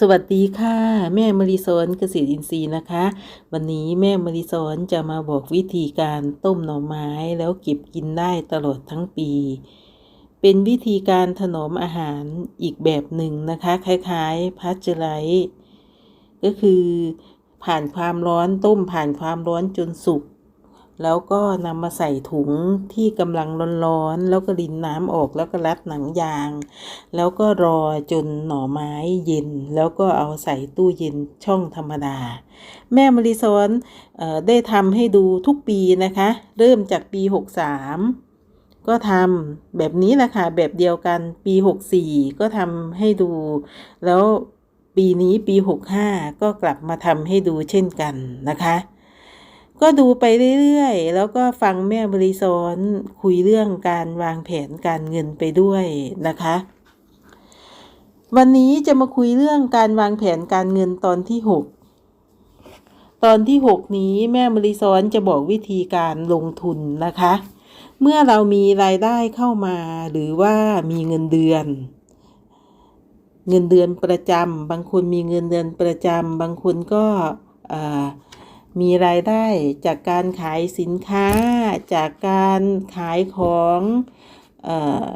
สวัสดีค่ะ แม่มริสอนเกษตรอินทรีย์นะคะ วันนี้แม่มริสอนจะมาบอกวิธีการต้มหน่อไม้แล้วเก็บกินได้ตลอดทั้งปี เป็นวิธีการถนอมอาหารอีกแบบหนึ่งนะคะ คล้ายๆพัชเจอร์ไลก็คือผ่านความร้อนต้มผ่านความร้อนจนสุก แล้วก็นำมาใส่ถุงที่กำลังร้อนๆ แล้วก็รินน้ำออกแล้วก็รัดหนังยาง แล้วก็รอจนหน่อไม้เย็น แล้วก็เอาใส่ตู้เย็นช่องธรรมดา แม่มาริสอนออได้ทำให้ดูทุกปีนะคะ เริ่มจากปี 63 ก็ทำแบบนี้แหละค่ะแบบเดียวกันปี 64 ก็ทำให้ดู แล้วปีนี้ปี 65 ก็กลับมาทำให้ดูเช่นกันนะคะ ก็ดูไปเรื่อยๆ แล้วก็ฟังแม่บริสอนคุยเรื่องการวางแผนการเงินไปด้วยนะคะ วันนี้จะมาคุยเรื่องการวางแผนการเงินตอนที่ 6 ตอนที่ 6 นี้แม่บริสอนจะบอกวิธีการลงทุนนะคะ เมื่อเรามีรายได้เข้ามาหรือว่ามีเงินเดือน เงินเดือนประจำบางคนมีเงินเดือนประจำบางคนก็อ่า มีรายได้จากการขายสินค้า จากการขายของออ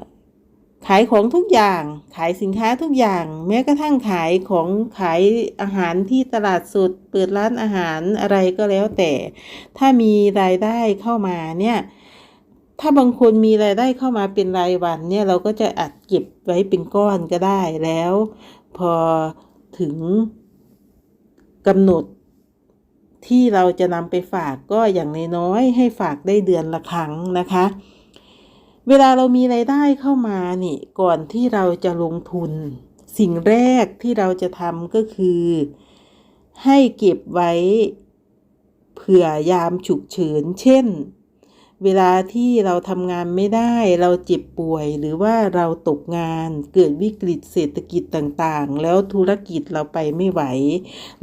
ขายของทุกอย่าง ขายสินค้าทุกอย่าง แม้กระทั่งขายของขายอาหารที่ตลาดสดเปิดร้านอาหารอะไรก็แล้วแต่ ถ้ามีรายได้เข้ามาเนี่ยถ้าบางคนมีรายได้เข้ามาเป็นรายวันเนี่ยเราก็จะอัดเก็บไว้เป็นก้อนก็ได้แล้ว พอถึงกำหนด ที่เราจะนำไปฝากก็อย่างน้อยๆให้ฝากได้เดือนละครั้งนะคะ เวลาเรามีไรายได้เข้ามานี่ ก่อนที่เราจะลงทุน สิ่งแรกที่เราจะทำก็คือ ให้เก็บไว้เผื่อยามฉุกเฉินเช่น เวลาที่เราทำงานไม่ได้ เราเจ็บป่วย หรือว่าเราตกงาน เกิดวิกฤตเศรษฐกิจต่างๆ แล้วธุรกิจเราไปไม่ไหว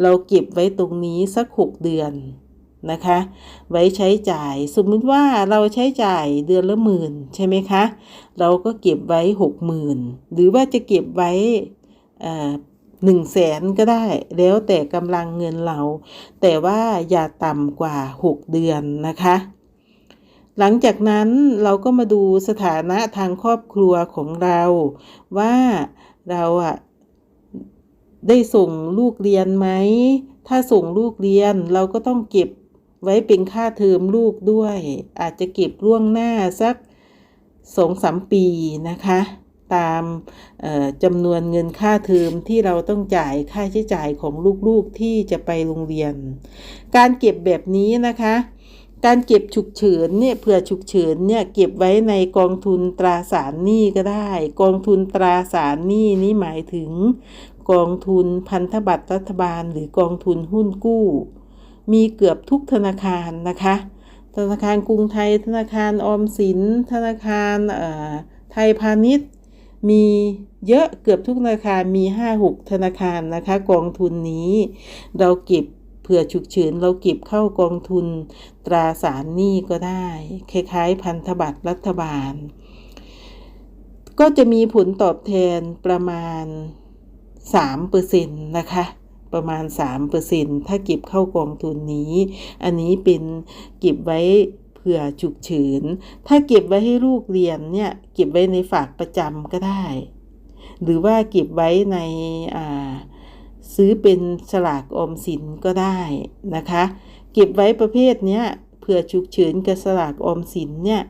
เราเก็บไว้ตรงนี้สักหกเดือนนะคะ ไว้ใช้จ่าย สมมติว่าเราใช้จ่ายเดือนละหมื่นใช่ไหมคะ เราก็เก็บไว้หกหมื่นหรือว่าจะเก็บไว้หนึ่งแสนก็ได้ แล้วแต่กำลังเงินเรา แต่ว่าอย่าต่ำกว่าหกเดือนนะคะ หลังจากนั้นเราก็มาดูสถานะทางครอบครัวของเรา ว่าเราอะได้ส่งลูกเรียนไหม ถ้าส่งลูกเรียนเราก็ต้องเก็บไว้เป็นค่าเทอมลูกด้วย อาจจะเก็บล่วงหน้าสักสองสามปีนะคะ ตามจำนวนเงินค่าเทอมที่เราต้องจ่ายค่าใช้จ่ายของลูกๆที่จะไปโรงเรียน การเก็บแบบนี้นะคะ การเก็บฉุกเฉินเนี่ยเผื่อฉุกเฉินเนี่ยเก็บไว้ในกองทุนตราสารหนี้ก็ได้ กองทุนตราสารหนี้นี้หมายถึง กองทุนพันธบัตรรัฐบาล หรือกองทุนหุ้นกู้ มีเกือบทุกธนาคารนะคะ ธนาคารกรุงไทย ธนาคารออมสิน ธนาคารไทยพาณิชย์ มีเยอะเกือบทุกธนาคารมี 5-6 ธนาคารนะคะ กองทุนนี้เราเก็บ เผื่อฉุกเฉินเราเก็บเข้ากองทุน ตราสารหนี้ก็ได้ คล้ายๆ พันธบัตรรัฐบาล ก็จะมีผลตอบแทนประมาณ 3%นะคะประมาณ 3%ถ้าเก็บเข้ากองทุนนี้ อันนี้เป็นเก็บไว้เผื่อฉุกเฉิน ถ้าเก็บไว้ให้ลูกเรียนเนี่ย เก็บไว้ในฝากประจำก็ได้ หรือว่าเก็บไว้ใน ซื้อเป็นฉลากออมสินก็ได้นะคะ เก็บไว้ประเภทเนี้ยเผื่อฉุกเฉินกับฉลากออมสินเนี่ย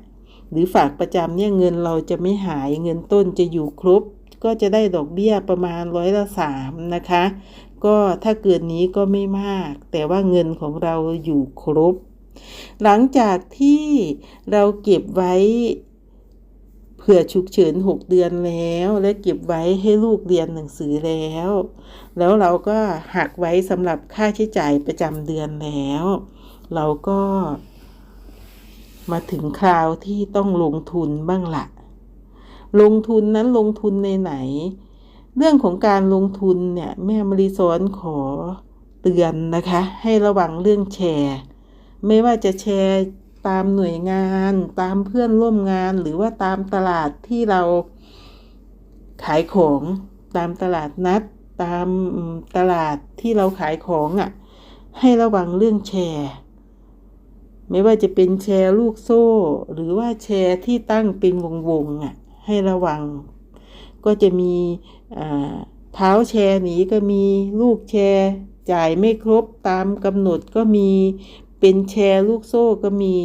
หรือฝากประจำเนี่ยเงินเราจะไม่หายเงินต้นจะอยู่ครบ ก็จะได้ดอกเบี้ยประมาณร้อยละสามนะคะ ก็ถ้าเกินนี้ก็ไม่มาก แต่ว่าเงินของเราอยู่ครบ หลังจากที่เราเก็บไว้ ผื่อฉุกเฉินหกเดือนแล้ว และเก็บไว้ให้ลูกเรียนหนังสือแล้ว แล้วเราก็หักไว้สำหรับค่าใช้จ่ายประจำเดือนแล้ว เราก็ มาถึงคราวที่ต้องลงทุนบ้างละ ลงทุนนั้นลงทุนในไหน เรื่องของการลงทุนเนี่ย แม่มริสอนขอเตือนนะคะ ให้ระวังเรื่องแชร์ ไม่ว่าจะแชร์ ตามหน่วยงาน ตามเพื่อนร่วมงานหรือว่าตามตลาดที่เราขายของตามตลาดนัด ตามตลาดที่เราขายของอะ่ะ ให้ระวังเรื่องแชร์ ไม่ว่าจะเป็นแชร์ลูกโซ่ หรือว่าแชร์ที่ตั้งเป็นวงๆอะ ให้ระวัง ก็จะมีอ่าเท้าแชร์หนีก็มีลูกแชร์จ่ายไม่ครบตามกำหนดก็มี เป็นแชร์ลูกโซ่ก็มี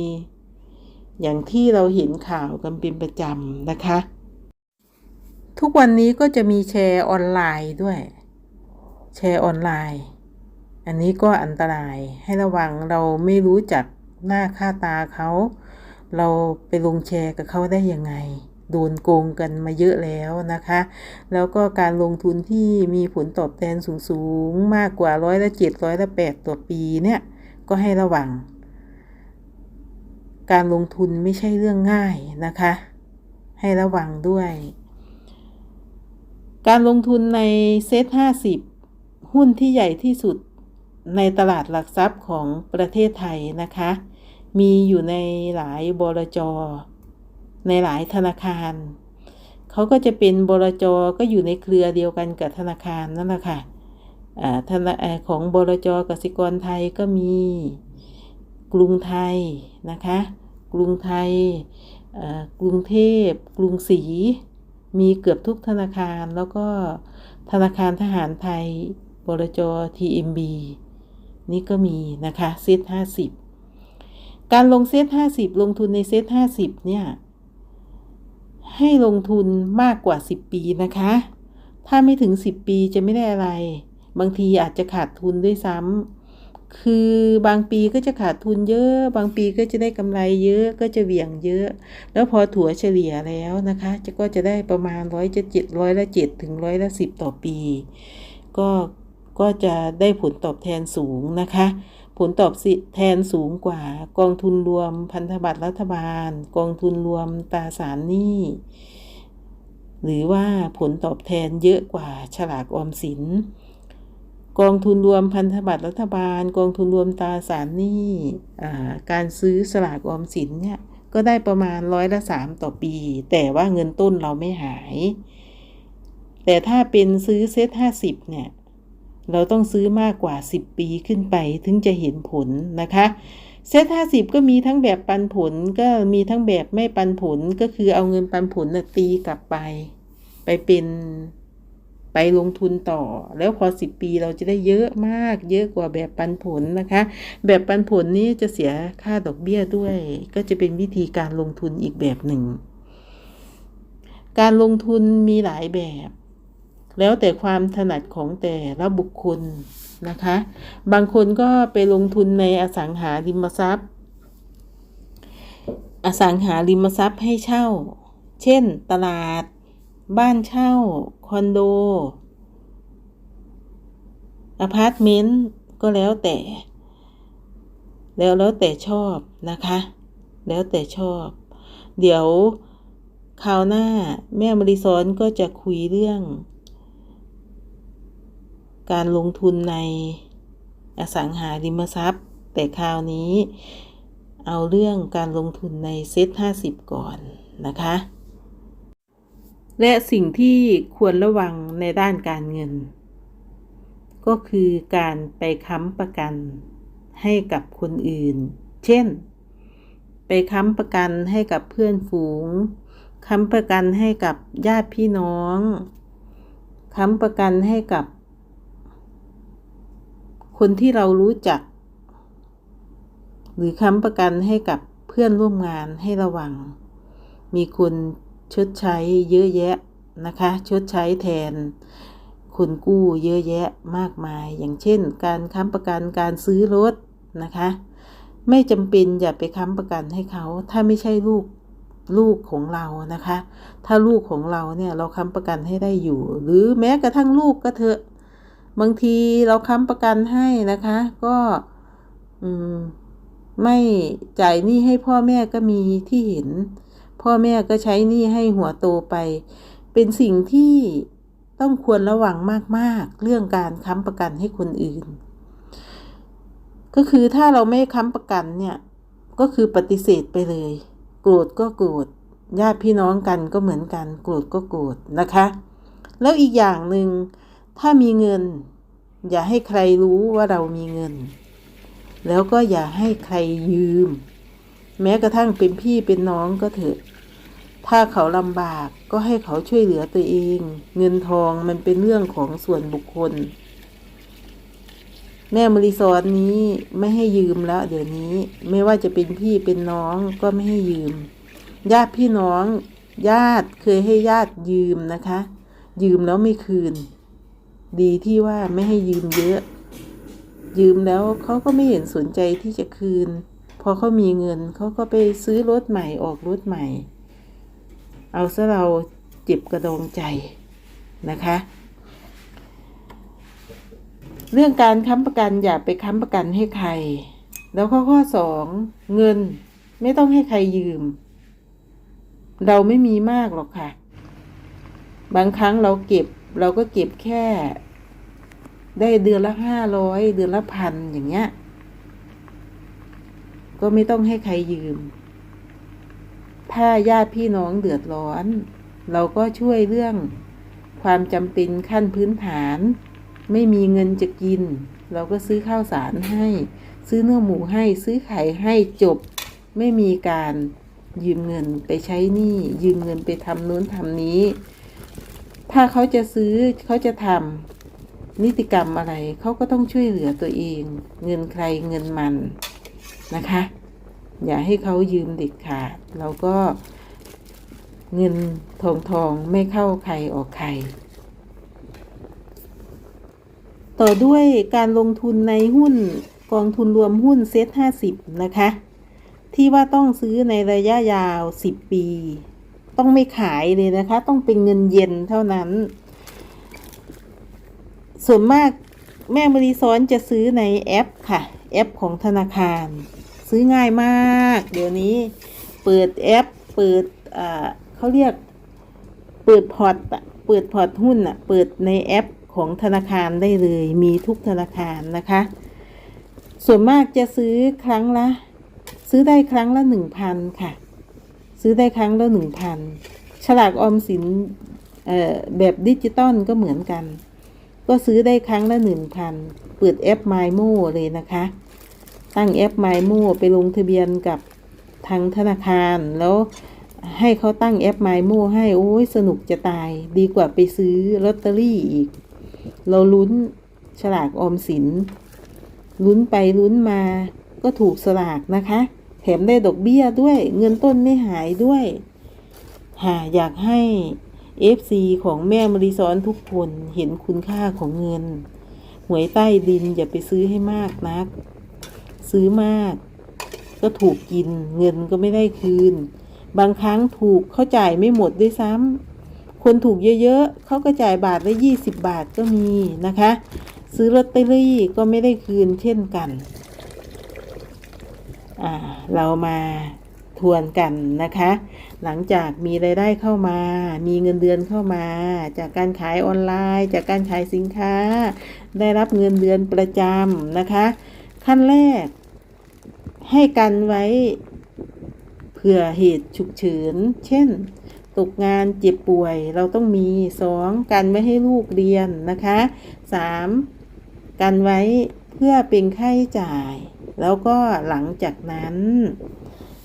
อย่างที่เราเห็นข่าวกันเป็นประจำนะคะ ทุกวันนี้ก็จะมีแชร์ออนไลน์ด้วย แชร์ออนไลน์ อันนี้ก็อันตรายให้ระวังเราไม่รู้จักหน้าค่าตาเขา เราไปลงแชร์กับเขาได้ยังไงโดนโกงกันมาเยอะแล้วนะคะ แล้วก็การลงทุนที่มีผลตอบแทนสูง ๆ มากกว่าร้อยละเจ็ดร้อยละแปดต่อปีเนี่ย ก็ให้ระวัง การลงทุนไม่ใช่เรื่องง่ายนะคะ ให้ระวังด้วย การลงทุนในเซ็ต50หุ้นที่ใหญ่ที่สุดในตลาดหลักทรัพย์ของประเทศไทยนะคะ มีอยู่ในหลายบลจ ในหลายธนาคาร เขาก็จะเป็นบลจ ก็อยู่ในเครือเดียวกันกับธนาคารนั่นแหละค่ะอ่า ธนาของบลจกสิกรไทยก็มีกรุงไทยนะคะ กรุงไทยกรุงเทพ กรุงศรีมีเกือบทุกธนาคารแล้วก็ธนาคารทหารไทยบลจ TMB นี่ก็มีนะคะเซต50การลงเซต50ลงทุนในเซต50เนี่ย ให้ลงทุนมากกว่า10ปีนะคะ ถ้าไม่ถึง10ปีจะไม่ได้อะไร บางทีอาจจะขาดทุนด้วยซ้ำคือบางปีก็จะขาดทุนเยอะ บางปีก็จะได้กำไรเยอะก็จะเหวี่ยงเยอะ แล้วพอถัวเฉลี่ยแล้วนะคะ จะก็จะได้ประมาณร้อยจะเจ็ดร้อยละเจ็ดถึงร้อยละสิบต่อปี ก็ก็จะได้ผลตอบแทนสูงนะคะ ผลตอบแทนสูงกว่ากองทุนรวมพันธบัตรรัฐบาล กองทุนรวมตราสารหนี้หรือว่าผลตอบแทนเยอะกว่าฉลากออมสิน กองทุนรวมพันธบัตรรัฐบาล กองทุนรวมตราสารหนี้การซื้อสลากออมสินเนี่ยก็ได้ประมาณร้อยละสามต่อปี แต่ว่าเงินต้นเราไม่หาย แต่ถ้าเป็นซื้อเซ็ตห้าสิบเนี่ย เราต้องซื้อมากกว่า 10 ปีขึ้นไปถึงจะเห็นผลนะคะเซตห้าสิบก็มีทั้งแบบปันผลก็มีทั้งแบบไม่ปันผลก็คือเอาเงินปันผลนะตีกลับไป ไปเป็น ไปลงทุนต่อ แล้วพอ 10 ปีเราจะได้เยอะมาก เยอะกว่าแบบปันผลนะคะ แบบปันผลนี้จะเสียค่าดอกเบี้ยด้วย ก็จะเป็นวิธีการลงทุนอีกแบบหนึ่ง การลงทุนมีหลายแบบ แล้วแต่ความถนัดของแต่ละบุคคลนะคะ บางคนก็ไปลงทุนในอสังหาริมทรัพย์ อสังหาริมทรัพย์ให้เช่า เช่น ตลาด บ้านเช่า คอนโด อพาร์ตเมนต์ ก็แล้วแต่ แล้วแล้วแต่ชอบนะคะ แล้วแต่ชอบ เดี๋ยวคราวหน้าแม่มริซอนก็จะคุยเรื่อง การลงทุนในอสังหาริมทรัพย์ แต่คราวนี้เอาเรื่องการลงทุนในเซ็ต50 ก่อนนะคะ และสิ่งที่ควรระวังในด้านการเงิน ก็คือการไปค้ำประกันให้กับคนอื่น เช่น ไปค้ำประกันให้กับเพื่อนฝูง ค้ำประกันให้กับญาติพี่น้อง ค้ำประกันให้กับ คนที่เรารู้จัก หรือค้ำประกันให้กับเพื่อนร่วมงานให้ระวัง มีคน ชดใช้เยอะแยะนะคะ ชดใช้แทนคนกู้เยอะแยะมากมาย อย่างเช่น การค้ำประกันการซื้อรถนะคะ ไม่จำเป็นอย่าไปค้ำประกันให้เขา ถ้าไม่ใช่ลูกลูกของเรานะคะ ถ้าลูกของเราเนี่ยเราค้ำประกันให้ได้อยู่ หรือแม้กระทั่งลูกก็เถอะ บางทีเราค้ำประกันให้นะคะ ก็อืมไม่จ่ายหนี้ให้พ่อแม่ก็มีที่เห็น พ่อแม่ก็ใช้หนี้ให้หัวโตไป เป็นสิ่งที่ต้องควรระวังมาก ๆ เรื่องการค้ำประกันให้คนอื่น ก็คือถ้าเราไม่ค้ำประกันเนี่ย ก็คือปฏิเสธไปเลย โกรธก็โกรธญาติพี่น้องกันก็เหมือนกัน โกรธก็โกรธนะคะ แล้วอีกอย่างหนึ่งถ้ามีเงิน อย่าให้ใครรู้ว่าเรามีเงิน แล้วก็อย่าให้ใครยืม แม้กระทั่งเป็นพี่เป็นน้องก็เถอะ ถ้าเขาลำบากก็ให้เขาช่วยเหลือตัวเอง เงินทองมันเป็นเรื่องของส่วนบุคคล แม่มริซอนนี้ไม่ให้ยืมแล้ว เดี๋ยวนี้ไม่ว่าจะเป็นพี่เป็นน้องก็ไม่ให้ยืม ญาติพี่น้องญาติเคยให้ญาติยืมนะคะ ยืมแล้วไม่คืน ดีที่ว่าไม่ให้ยืมเยอะ ยืมแล้วเขาก็ไม่เห็นสนใจที่จะคืน พอเขามีเงินเขาก็ไปซื้อรถใหม่ออกรถใหม่ เอาซะเราจ็บกระดองใจนะคะ เรื่องการค้ำประกันอย่าไปค้ำประกันให้ใคร แล้วข้อข้อสองเงินไม่ต้องให้ใครยืม เราไม่มีมากหรอกค่ะ บางครั้งเราเก็บเราก็เก็บแค่ ได้เดือนละห้าร้อยเดือนละพันอย่างเงี้ย ก็ไม่ต้องให้ใครยืม ถ้าญาติพี่น้องเดือดร้อน เราก็ช่วยเรื่องความจำเป็นขั้นพื้นฐาน ไม่มีเงินจะกิน เราก็ซื้อข้าวสารให้ ซื้อเนื้อหมูให้ซื้อไข่ให้จบ ไม่มีการยืมเงินไปใช้หนี้ยืมเงินไปทำนู้นทำนี้ ถ้าเขาจะซื้อเขาจะทำนิติกรรมอะไรเขาก็ต้องช่วยเหลือตัวเอง เงินใครเงินมันนะคะ อย่าให้เขายืมเด็ดขาดเราก็เงินทองทองไม่เข้าใครออกใคร ต่อด้วยการลงทุนในหุ้นกองทุนรวมหุ้นเซ็ตห้าสิบนะคะ ที่ว่าต้องซื้อในระยะยาวสิบปี ต้องไม่ขายเลยนะคะ ต้องเป็นเงินเย็นเท่านั้น ส่วนมากแม่บริซ้อนจะซื้อในแอปค่ะ แอปของธนาคาร ซื้อง่ายมาก เดี๋ยวนี้ เปิดแอป เปิดอ่าเขาเรียก เปิดพอร์ตอะเปิดพอร์ตหุ้นอะเปิดในแอปของธนาคารได้เลย มีทุกธนาคารนะคะ ส่วนมากจะซื้อครั้งละ ซื้อได้ครั้งละหนึ่งพันค่ะ ซื้อได้ครั้งละหนึ่งพันฉลากออมสินแบบดิจิตอลก็เหมือนกัน ก็ซื้อได้ครั้งละหนึ่งพันเปิดแอป m y m o เลยนะคะ ตั้งแอป m y m o ไปลงทะเบียนกับทางธนาคาร แล้วให้เขาตั้งแอป m y m o ให้โอ้ยสนุกจะตาย ดีกว่าไปซื้อลอตเตอรี่อีก เราลุ้นฉลากออมสิน ลุ้นไปลุ้นมาก็ถูกสลากนะคะ แถมได้ดอกเบี้ยด้วย เงินต้นไม่หายด้วยหาอยากให้ FC ของแม่มริซอนทุกคนเห็นคุณค่าของเงิน หวยใต้ดินอย่าไปซื้อให้มากนัก ซื้อมาก ก็ถูกกินเงินก็ไม่ได้คืน บางครั้งถูกเขาจ่ายไม่หมดด้วยซ้ำคนถูกเยอะๆเขาก็จ่ายบาทละยี่สิบบาทก็มีนะคะ ซื้อลอตเตอรี่ก็ไม่ได้คืนเช่นกันอ่าเรามาทวนกันนะคะ หลังจากมีรายได้เข้ามา มีเงินเดือนเข้ามา จากการขายออนไลน์ จากการขายสินค้า ได้รับเงินเดือนประจำนะคะ ขั้นแรก ให้กันไว้เผื่อเหตุฉุกเฉิน เช่น ตกงานเจ็บป่วยเราต้องมีสองกันไว้ให้ลูกเรียนนะคะสามกันไว้เพื่อเป็นค่าใช้จ่าย แล้วก็หลังจากนั้น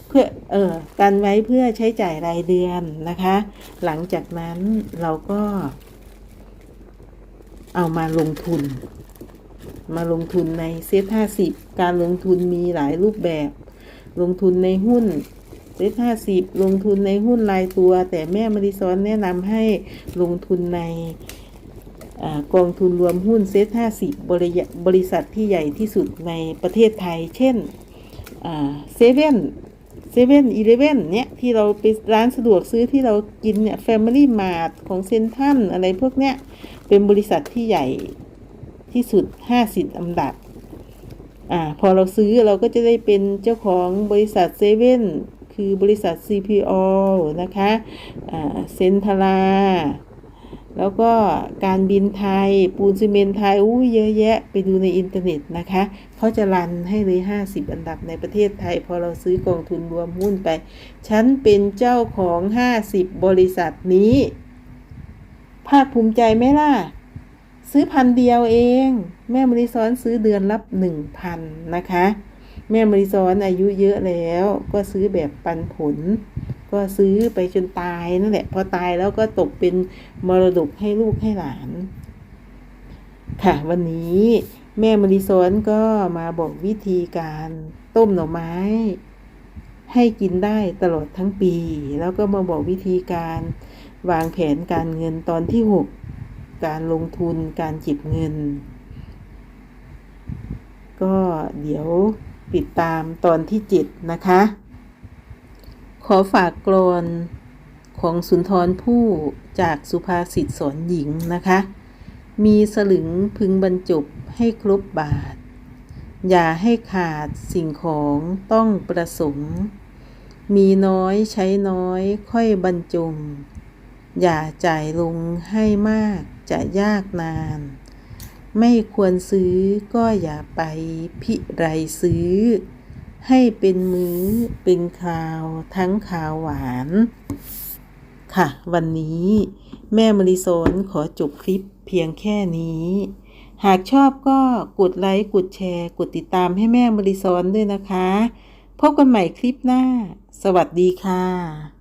เพื่อเออกันไว้เพื่อใช้จ่ายรายเดือนนะคะ หลังจากนั้นเราก็เอามาลงทุน มาลงทุนในเซ็ตห้าสิบการลงทุนมีหลายรูปแบบ ลงทุนในหุ้นเซ็ตห้าสิบลงทุนในหุ้นรายตัว แต่แม่มาริซอนแนะนำให้ลงทุนในอกองทุนรวมหุ้นเซ็ตห้าสิบบริษัทที่ใหญ่ที่สุดในประเทศไทย เช่นเซเว่นเซเว่นอีเลเว่นเนี้ยที่เราไปร้านสะดวกซื้อที่เรากินเนี่ยแฟมิลี่มาร์ทของเซนทันอะไรพวกเนี้ยเป็นบริษัทที่ใหญ่ ที่สุดห้าสิบอันดับอ่าพอเราซื้อเราก็จะได้เป็นเจ้าของบริษัทเซเว่นคือบริษัท CPO นะคะอ่าเซนทรา แล้วก็การบินไทย ปูนซีเมนไทยอู้เยอะแยะ ไปดูในอินเทอร์เน็ตนะคะ เขาจะรันให้เลย 50 อันดับในประเทศไทย พอเราซื้อกองทุนรวมหุ้นไป ฉันเป็นเจ้าของ 50 บริษัทนี้ ภาคภูมิใจไหมล่ะ ซื้อพันเดียวเอง แม่มริซ้อนซื้อเดือนละหนึ่งพันนะคะ แม่มริซ้อนอายุเยอะแล้ว ก็ซื้อแบบปันผล ก็ซื้อไปจนตายนั่นแหละ พอตายแล้วก็ตกเป็นมรดกให้ลูกให้หลาน ค่ะ วันนี้แม่มริซ้อนก็มาบอกวิธีการต้มหน่อไม้ ให้กินได้ตลอดทั้งปี แล้วก็มาบอกวิธีการวางแผนการเงินตอนที่6ก การลงทุนการจิบเงิน ก็เดี๋ยวติดตามตอนที่7นะคะ ขอฝากกรอนของสุนทรผู้จากสุภาษิตสอนหญิงนะคะ มีสลึงพึงบรรจบให้ครบบาท อย่าให้ขาดสิ่งของต้องประสงค์ มีน้อยใช้น้อยค่อยบรรจง อย่าจ่ายลงให้มากจะยากนาน ไม่ควรซื้อก็อย่าไปพิไรซื้อ ให้เป็นมื้อเป็นคราวทั้งคาวหวาน ค่ะ วันนี้แม่มริโซนขอจบคลิปเพียงแค่นี้ หากชอบก็กดไลค์กดแชร์ กดติดตามให้แม่มริซนด้วยนะคะ พบกันใหม่คลิปหน้า สวัสดีค่ะ